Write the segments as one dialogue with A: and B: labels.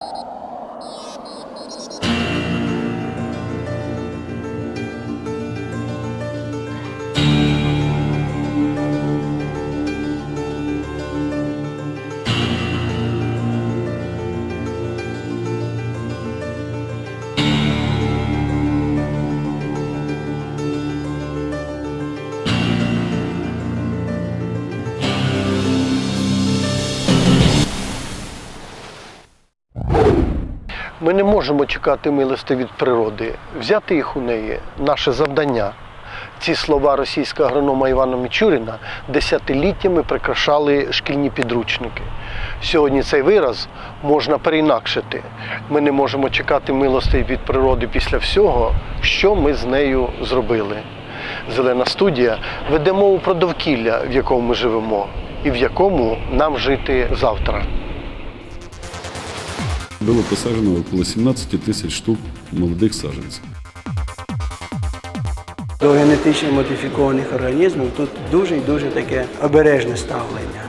A: you Ми не можемо чекати милости від природи. Взяти їх у неї наше завдання. Ці слова російського агронома Івана Мічуріна десятиліттями прикрашали шкільні підручники. Сьогодні цей вираз можна переінакшити. Ми не можемо чекати милостей від природи після всього, що ми з нею зробили. Зелена студія веде мову про довкілля, в якому ми живемо, і в якому нам жити завтра.
B: Было посажено около 17 тысяч штук молодых саженців.
C: До генетично модифікованих організмів тут дуже і дуже таке обережне ставлення.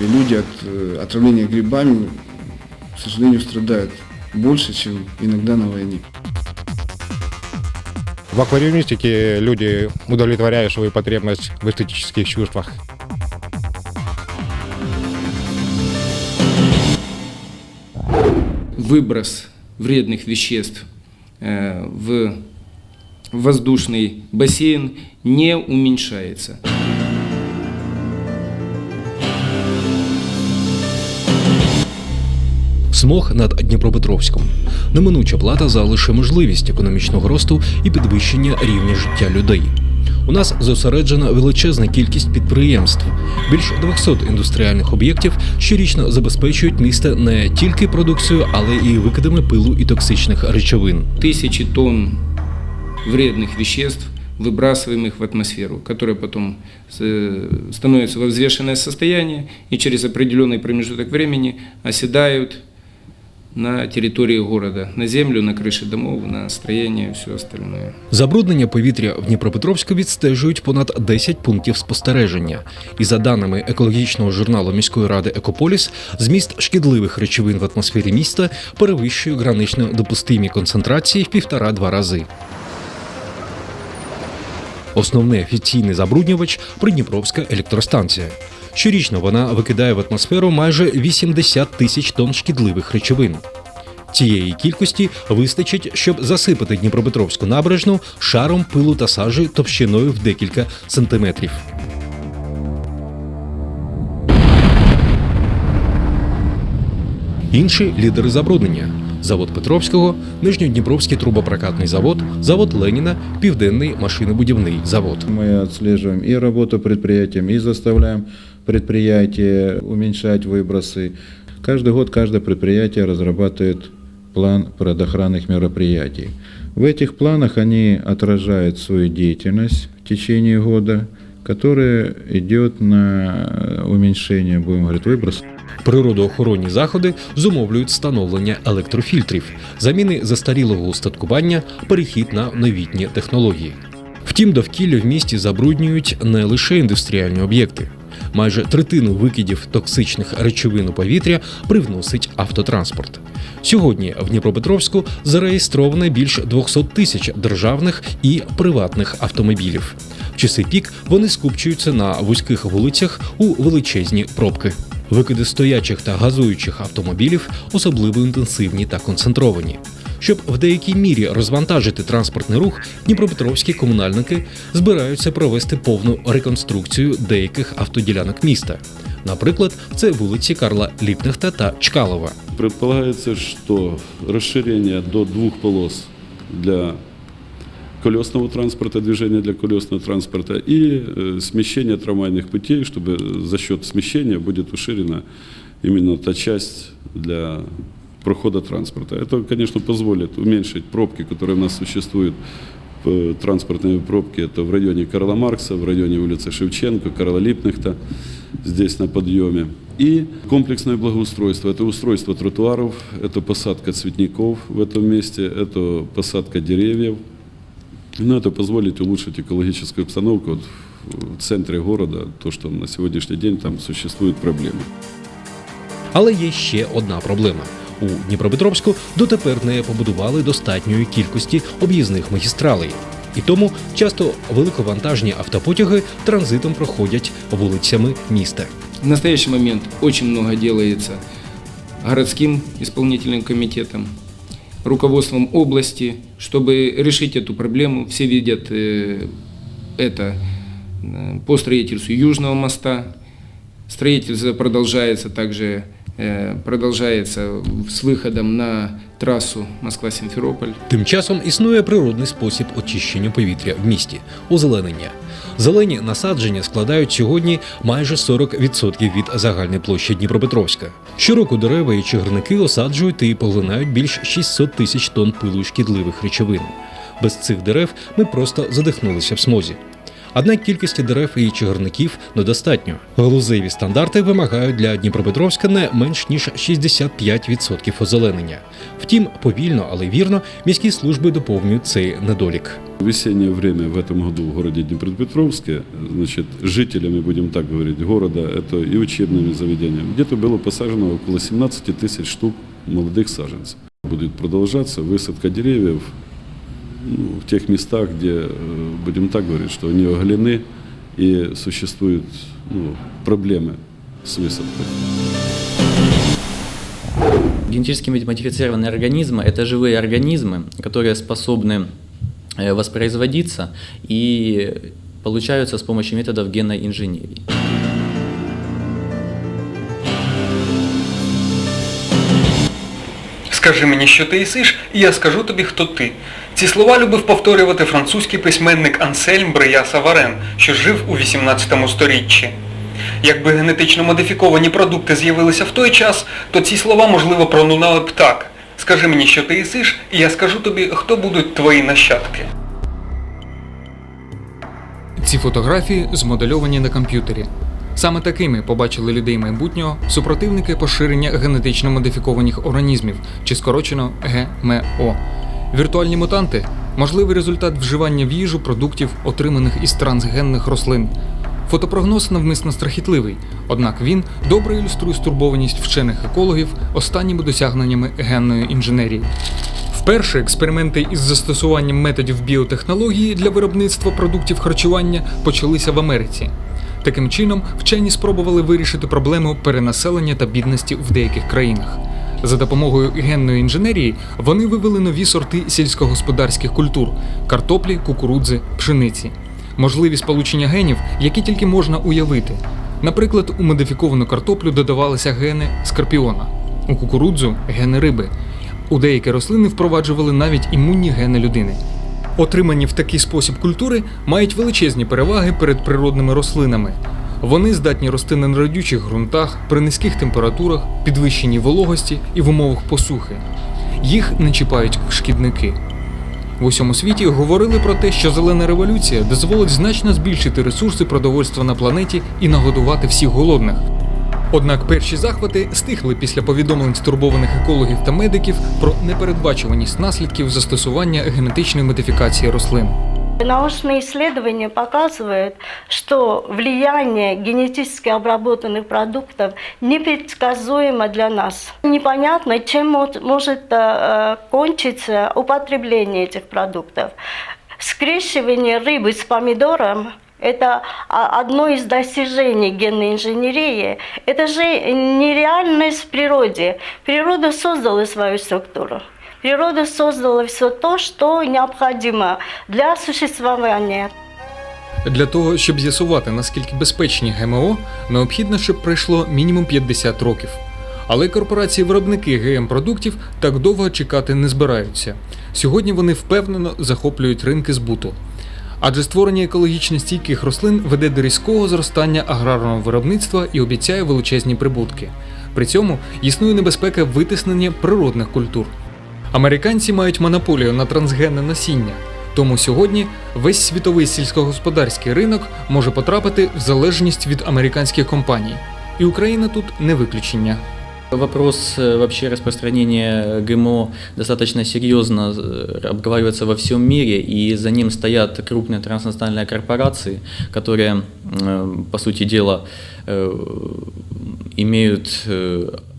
D: И люди от э, отравления грибами, к сожалению, страдают больше, чем иногда на войне.
E: В аквариумистике люди удовлетворяют свою потребность в эстетических чувствах.
F: выброс вредных веществ э, в воздушный бассейн не уменьшается.
G: Смог над Дніпропетровськом. Неминуча плата за лише можливість економічного росту і підвищення рівня життя людей. У нас зосереджена величезна кількість підприємств. Більш 200 індустріальних об'єктів щорічно забезпечують місто не тільки продукцією, але і викидами пилу і токсичних речовин.
F: Тысячи тонн вредных веществ, выбрасываемых в атмосферу, которые потом э, становятся во взвешенное состояние и через определенный промежуток времени оседают на территории города, на землю, на крыши домов, на строение и все остальное.
G: Забруднення повітря в Дніпропетровську відстежують понад 10 пунктів спостереження. І за даними екологічного журналу міської ради Екополіс, зміст шкідливих речовин в атмосфері міста перевищує гранично допустимі концентрації в півтора-два рази. Основний офіційний забруднювач Придніпровська електростанція. Щорічно вона викидає в атмосферу майже 80 тисяч тонн шкідливих речовин. Цієї кількості вистачить, щоб засипати Дніпропетровську набережну шаром пилу та сажі товщиною в декілька сантиметрів. Інші лідери забруднення: завод Петровського, Нижньодніпровський трубопрокатний завод, завод Леніна, Південний машинобудівний завод.
H: Мы отслеживаем и работу предприятиям, и заставляем предприятия уменьшать выбросы. Каждый год каждое предприятие разрабатывает план предохранных мероприятий. В этих планах они отражают свою деятельность в течение года, которая идет на уменьшение, будем говорить, выбросов.
G: Природоохоронні заходи зумовлюють встановлення електрофільтрів, заміни застарілого устаткування, перехід на новітні технології. Втім, довкілля в місті забруднюють не лише індустріальні об'єкти. Майже третину викидів токсичних речовин у повітря привносить автотранспорт. Сьогодні в Дніпропетровську зареєстровано більш 200 тисяч державних і приватних автомобілів. В часи пік вони скупчуються на вузьких вулицях у величезні пробки. Викиди стоячих та газуючих автомобілів особливо інтенсивні та концентровані Щоб в деякій мірі розвантажити транспортний рух, дніпропетровські комунальники збираються провести повну реконструкцію деяких автоділянок міста. Наприклад, це вулиці Карла Ліпнехта та Чкалова.
B: Предполагается, что расширение до двух полос для колесного транспорта, движения для колесного транспорта и э, смещение трамвайных путей, чтобы за счет смещения будет уширена именно та часть для прохода транспорта. Это, конечно, позволит уменьшить пробки, которые у нас существуют, э, транспортные пробки, это в районе Карла Маркса, в районе улицы Шевченко, Карла Липнехта, здесь на подъеме. И комплексное благоустройство. Это устройство тротуаров, это посадка цветников в этом месте, это посадка деревьев. Ну, это позволит улучшить экологическую обстановку вот в- в центре города, то, что на сегодняшний день там существуют проблемы.
G: Але є ще одна проблема. У Дніпропетровську дотепер не побудували достатньої кількості об'їзних магістралей. І тому часто великовантажні автопотяги транзитом проходять вулицями міста.
F: В настоящий момент очень много делается городским исполнительным комитетом, руководством области, чтобы решить эту проблему. Все видят э, это э, по строительству Южного моста. Строительство продолжается также э, продолжается с выходом на трассу Москва-Симферополь.
G: Тим часом існує природний спосіб очищення повітря в місті озеленення. Зелені насадження складають сьогодні майже 40% від загальної площі Дніпропетровська. Щороку дерева і чагарники осаджують і поглинають більш 600 тисяч тонн пилу шкідливих речовин. Без цих дерев ми просто задихнулися в смозі Однак кількості дерев і чагарників недостатньо. Галузеві стандарти вимагають для Дніпропетровська не менш ніж 65% озеленення. Втім, повільно, але вірно, міські служби доповнюють цей недолік.
B: В весеннее время в этом году в городе Днепропетровске, значит, жителями, будем так говорить, города, это и учебными заведениями, где-то было посажено около 17 тысяч штук молодых саженцев. Будет продолжаться высадка деревьев ну, в тех местах, где, э, будем так говорить, что они оголены и существуют ну, проблемы с высадкой.
I: Генетически модифицированные организмы – это живые организмы, которые способны э, воспроизводиться и получаются с помощью методов генной инженерии.
J: Скажи мені, що ти їсиш, і я скажу тобі, хто ти. Ці слова любив повторювати французький письменник Ансельм Брия Саварен, що жив у 18 сторіччі. Якби генетично модифіковані продукти з'явилися в той час, то ці слова, можливо, пролунали б так. Скажи мені, що ти їсиш, і я скажу тобі, хто будуть твої нащадки.
K: Ці фотографії змодельовані на комп'ютері. Саме такими побачили людей майбутнього супротивники поширення генетично модифікованих організмів, чи скорочено ГМО. Віртуальні мутанти можливий результат вживання в їжу продуктів, отриманих із трансгенних рослин. Фотопрогноз навмисно страхітливий, однак він добре ілюструє стурбованість вчених екологів останніми досягненнями генної інженерії. Вперше експерименти із застосуванням методів біотехнології для виробництва продуктів харчування почалися в Америці. Таким чином, вчені спробували вирішити проблему перенаселення та бідності в деяких країнах. За допомогою генної інженерії вони вивели нові сорти сільськогосподарських культур картоплі, кукурудзи, пшениці. Можливі сполучення генів, які тільки можна уявити. Наприклад, у модифіковану картоплю додавалися гени скорпіона, у кукурудзу гени риби. У деякі рослини впроваджували навіть імунні гени людини. Отримані в такий спосіб культури мають величезні переваги перед природними рослинами. Вони здатні рости на неродючих ґрунтах, при низьких температурах, підвищеній вологості і в умовах посухи. Їх не чіпають шкідники. В усьому світі говорили про те, що зелена революція дозволить значно збільшити ресурси продовольства на планеті і нагодувати всіх голодних. Однак перші захвати стихли після повідомлень стурбованих екологів та медиків про непередбачуваність наслідків застосування генетичної модифікації рослин.
L: Научные исследования показывают, что влияние генетически обработанных продуктов непредсказуемо для нас. Непонятно, чем мот- может э, кончиться употребление этих продуктов. Скрещивание рыбы с помидором это одно из достижений генной инженерии. Это же нереальность в природе. Природа создала свою структуру. Природа создала все то, что необходимо для существования.
K: Для того, щоб з'ясувати, наскільки безпечні ГМО, необхідно, щоб пройшло мінімум 50 років. Але корпорації-виробники ГМ-продуктів так довго чекати не збираються. Сьогодні вони впевнено захоплюють ринки збуту. Адже створення екологічно стійких рослин веде до різкого зростання аграрного виробництва і обіцяє величезні прибутки. При цьому існує небезпека витиснення природних культур. Американці мають монополію на трансгенне насіння, тому сьогодні весь світовий сільськогосподарський ринок може потрапити в залежність від американських компаній. І Україна тут не виключення.
I: Вопрос э, вообще распространения ГМО достаточно серьезно э, обговаривается во всем мире, и за ним стоят крупные транснациональные корпорации, которые, по сути дела, э, имеют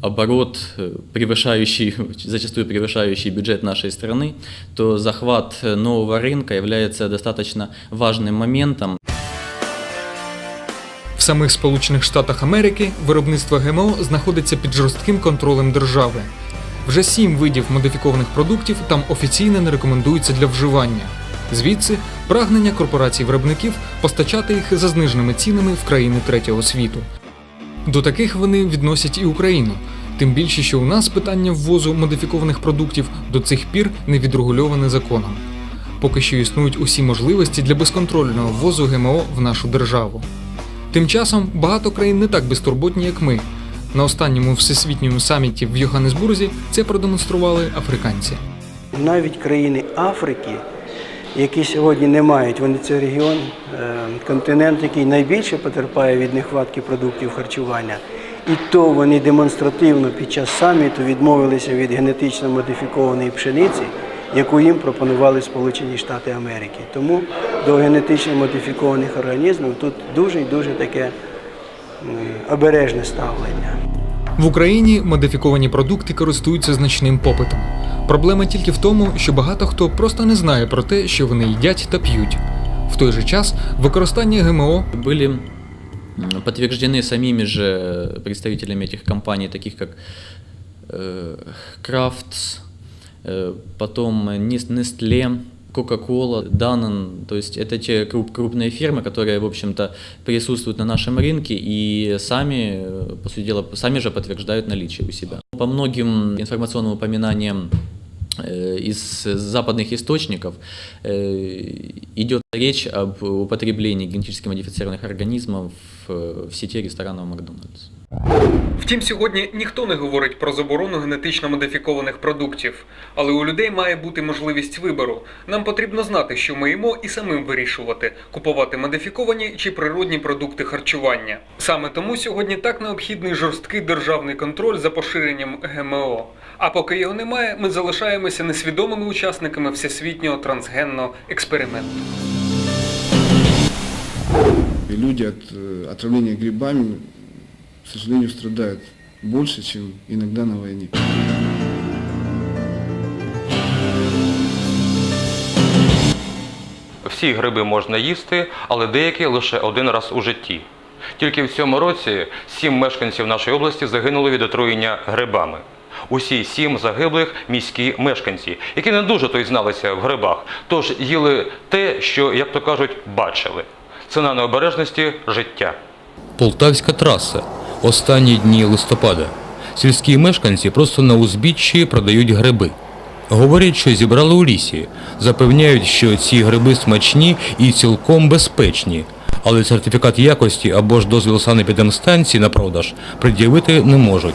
I: оборот, превышающий, зачастую превышающий бюджет нашей страны, то захват нового рынка является достаточно важным моментом.
K: В самих Сполучених Штатах Америки виробництво ГМО знаходиться під жорстким контролем держави. Вже сім видів модифікованих продуктів там офіційно не рекомендуються для вживання. Звідси прагнення корпорацій виробників постачати їх за зниженими цінами в країни третього світу. До таких вони відносять і Україну. Тим більше, що у нас питання ввозу модифікованих продуктів до цих пір не відрегульоване законом. Поки що існують усі можливості для безконтрольного ввозу ГМО в нашу державу. Тим часом багато країн не так безтурботні, як ми. На останньому всесвітньому саміті в Йоханнесбурзі це продемонстрували африканці.
C: Навіть країни Африки, які сьогодні не мають, вони це регіон, е, континент, який найбільше потерпає від нехватки продуктів харчування. І то вони демонстративно під час саміту відмовилися від генетично модифікованої пшениці, яку їм пропонували Сполучені Штати Америки. Тому до генетично модифікованих організмів тут дуже і дуже таке м, обережне ставлення.
K: В Україні модифіковані продукти користуються значним попитом. Проблема тільки в тому, що багато хто просто не знає про те, що вони їдять та п'ють. В той же час використання ГМО
I: Были м, подтверждены самими же представителями этих компаний, таких как э, Крафтс, э, потом Нес- Nestle, Coca-Cola, Danone, то есть это те круп- крупные фирмы, которые, в общем-то, присутствуют на нашем рынке и сами, э, по сути дела, сами же подтверждают наличие у себя. По многим информационным упоминаниям э, из западных источников э, идет речь об употреблении генетически модифицированных организмов в сети ресторанов Макдональдс.
M: Втім, сьогодні ніхто не говорить про заборону генетично модифікованих продуктів, але у людей має бути можливість вибору. Нам потрібно знати, що ми їмо, і самим вирішувати, купувати модифіковані чи природні продукти харчування. Саме тому сьогодні так необхідний жорсткий державний контроль за поширенням ГМО. А поки його немає, ми залишаємося несвідомими учасниками всесвітнього трансгенного експерименту.
D: Люди от э, отравления грибами, к сожалению, страдают больше, чем иногда на войне.
N: Всі гриби можна їсти, але деякі лише один раз у житті. Тільки в цьому році сім мешканців нашої області загинули від отруєння грибами. Усі сім загиблих міські мешканці, які не дуже то й зналися в грибах, тож їли те, що, як то кажуть, бачили. Ціна необережності життя.
O: Полтавська траса. Останні дні листопада. Сільські мешканці просто на узбіччі продають гриби. Говорять, що зібрали у лісі. Запевняють, що ці гриби смачні і цілком безпечні. Але сертифікат якості або ж дозвіл санепідемстанції на продаж пред'явити не можуть.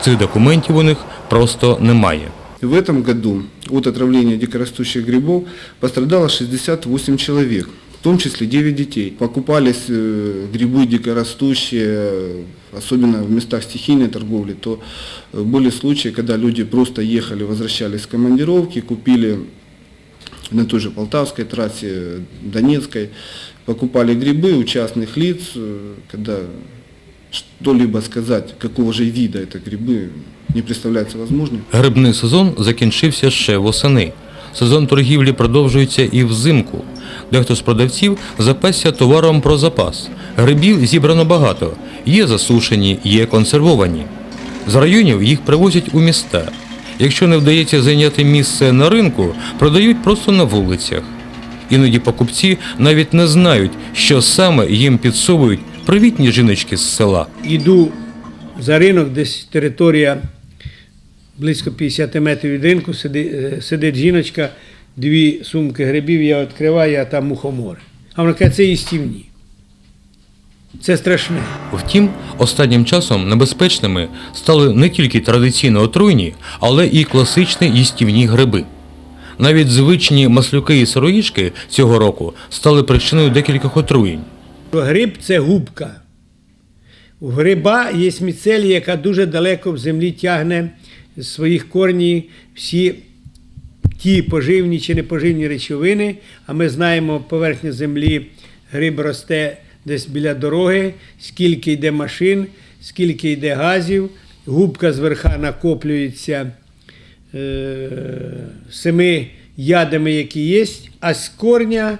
O: Цих документів у них просто немає.
D: В этом году от отравления дикорастущих грибов пострадало 68 человек, в том числе 9 детей. Покупались э, грибы дикорастущие, особенно в местах стихийной торговли, то э, были случаи, когда люди просто ехали, возвращались с командировки, купили на той же Полтавской трассе, Донецкой, покупали грибы у частных лиц, э, когда что-либо сказать, какого же вида это грибы, не представляется возможным.
O: Грибний сезон закінчився ще восени. Сезон торгівлі продовжується і взимку. Дехто з продавців запасся товаром про запас. Грибів зібрано багато. Є засушені, є консервовані. З районів їх привозять у міста. Якщо не вдається зайняти місце на ринку, продають просто на вулицях. Іноді покупці навіть не знають, що саме їм підсовують привітні жіночки з села.
C: Іду за ринок, десь територія близько 50 метрів від ринку, сидить, е, сидить жіночка, дві сумки грибів, я відкриваю, а там мухомори. А вона каже, це їстівні. Це страшне.
O: Втім, останнім часом небезпечними стали не тільки традиційно отруйні, але і класичні їстівні гриби. Навіть звичні маслюки і сироїжки цього року стали причиною декількох отруєнь.
C: Гриб це губка. У гриба є міцелія, яка дуже далеко в землі тягне своїх корнів всі ті поживні чи непоживні речовини. А ми знаємо, поверхня землі гриб росте десь біля дороги, скільки йде машин, скільки йде газів, губка зверха накоплюється е, семи ядами, які є, а з корня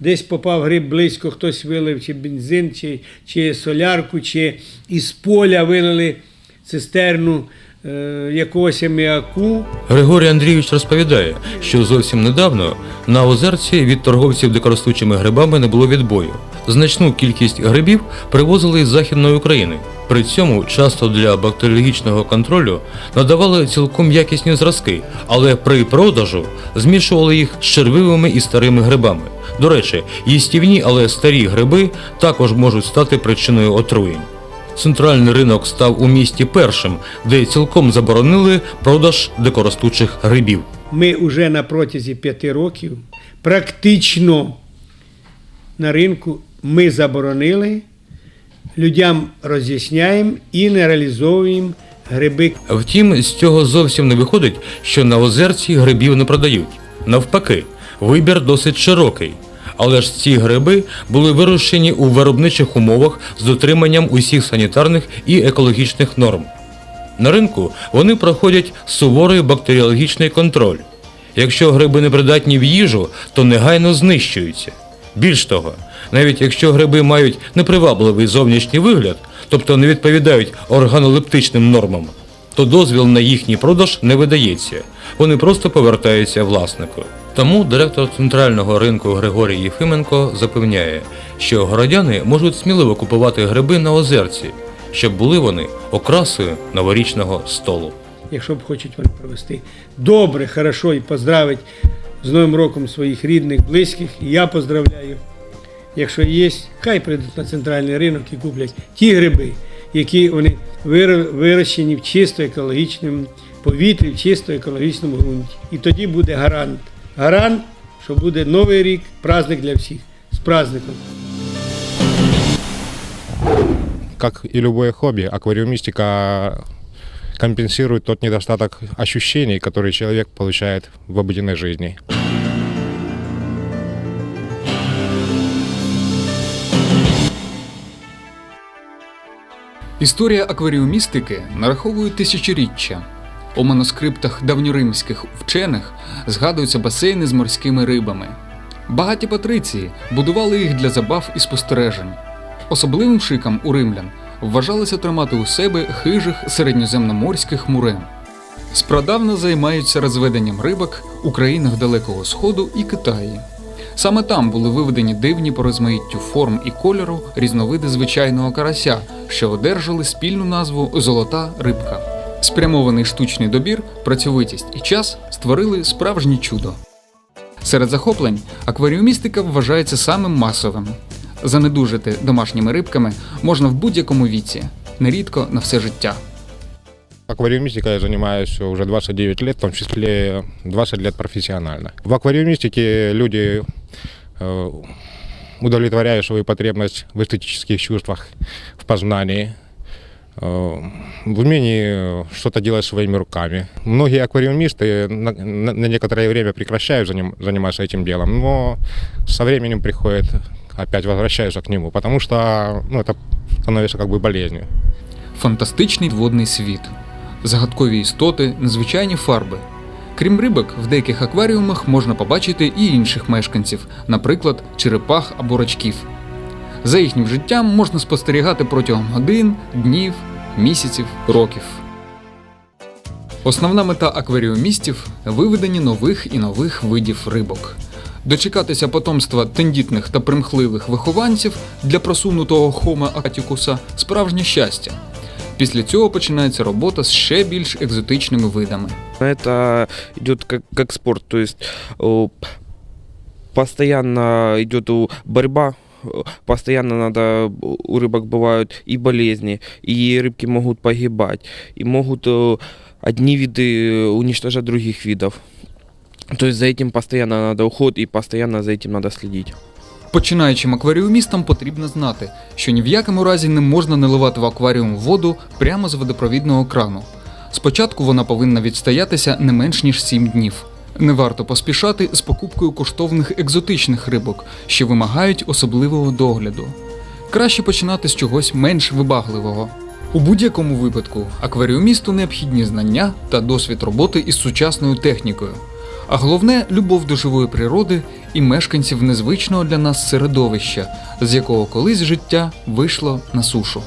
C: десь попав гриб близько, хтось вилив чи бензин, чи, чи солярку, чи із поля вилили цистерну якогось аміаку.
O: Григорій Андрійович розповідає, що зовсім недавно на озерці від торговців дикоростучими грибами не було відбою. Значну кількість грибів привозили із Західної України. При цьому часто для бактеріологічного контролю надавали цілком якісні зразки, але при продажу змішували їх з червивими і старими грибами. До речі, їстівні, але старі гриби також можуть стати причиною отруєнь. Центральний ринок став у місті першим, де цілком заборонили продаж дикоростучих грибів.
C: Ми вже на протязі п'яти років практично на ринку ми заборонили, людям роз'ясняємо і не реалізовуємо гриби.
O: Втім, з цього зовсім не виходить, що на озерці грибів не продають. Навпаки, вибір досить широкий. Але ж ці гриби були вирощені у виробничих умовах з дотриманням усіх санітарних і екологічних норм. На ринку вони проходять суворий бактеріологічний контроль. Якщо гриби не придатні в їжу, то негайно знищуються. Більш того, навіть якщо гриби мають непривабливий зовнішній вигляд, тобто не відповідають органолептичним нормам, то дозвіл на їхній продаж не видається. Вони просто повертаються власнику. Тому директор центрального ринку Григорій Єфименко запевняє, що городяни можуть сміливо купувати гриби на озерці, щоб були вони окрасою новорічного столу.
C: Якщо б хочуть вони провести добре, хорошо і поздравити з Новим роком своїх рідних, близьких, і я поздравляю. Якщо є, хай прийдуть на центральний ринок і куплять ті гриби, які вони вирощені в чисто екологічному повітрі, в чисто екологічному ґрунті. І тоді буде гарант. Гарант, що буде новий рік, праздник для всіх. З праздником.
E: Как и любое хобби, аквариумистика компенсирует тот недостаток ощущений, который человек получает в обыденной жизни.
K: Історія акваріумістики нараховує тисячоріччя. У манускриптах давньоримських вчених згадуються басейни з морськими рибами. Багаті патриції будували їх для забав і спостережень. Особливим шиком у римлян вважалося тримати у себе хижих середньоземноморських мурен. Спрадавна займаються розведенням рибок у країнах Далекого Сходу і Китаї. Саме там були виведені дивні по розмаїттю форм і кольору різновиди звичайного карася, що одержали спільну назву золота рибка. Спрямований штучний добір, працьовитість і час створили справжнє чудо. Серед захоплень акваріумістика вважається самим масовим. Занедужити домашніми рибками можна в будь-якому віці, нерідко на все життя.
E: Аквариумистикой я занимаюсь уже 29 лет, в том числе 20 лет профессионально. В аквариумистике люди э, удовлетворяют свою потребность в эстетических чувствах, в познании, э, в умении что-то делать своими руками. Многие аквариумисты на, на- на некоторое время прекращают заним- заниматься этим делом, но со временем приходят, опять возвращаются к нему, потому что ну, это становится как бы болезнью.
K: Фантастичний водний світ, загадкові істоти, незвичайні фарби. Крім рибок, в деяких акваріумах можна побачити і інших мешканців, наприклад, черепах або рачків. За їхнім життям можна спостерігати протягом годин, днів, місяців, років. Основна мета акваріумістів виведення нових і нових видів рибок. Дочекатися потомства тендітних та примхливих вихованців для просунутого Homo aticus – справжнє щастя. Після цього починається робота з ще більш екзотичними видами.
P: Идет как, как спорт, то есть э, постоянно идет э, борьба, э, постоянно надо, у рыбок бывают и болезни, и рыбки могут погибать, и могут э, одни виды уничтожать других видов. То есть за этим постоянно надо уход и постоянно за этим надо следить.
K: Починаючим акваріумістам потрібно знати, що ні в якому разі не можна наливати в акваріум воду прямо з водопровідного крану. Спочатку вона повинна відстоятися не менш ніж 7 днів. Не варто поспішати з покупкою коштовних екзотичних рибок, що вимагають особливого догляду. Краще починати з чогось менш вибагливого. У будь-якому випадку акваріумісту необхідні знання та досвід роботи із сучасною технікою. А головне любов до живої природи і мешканців незвичного для нас середовища, з якого колись життя вийшло на сушу.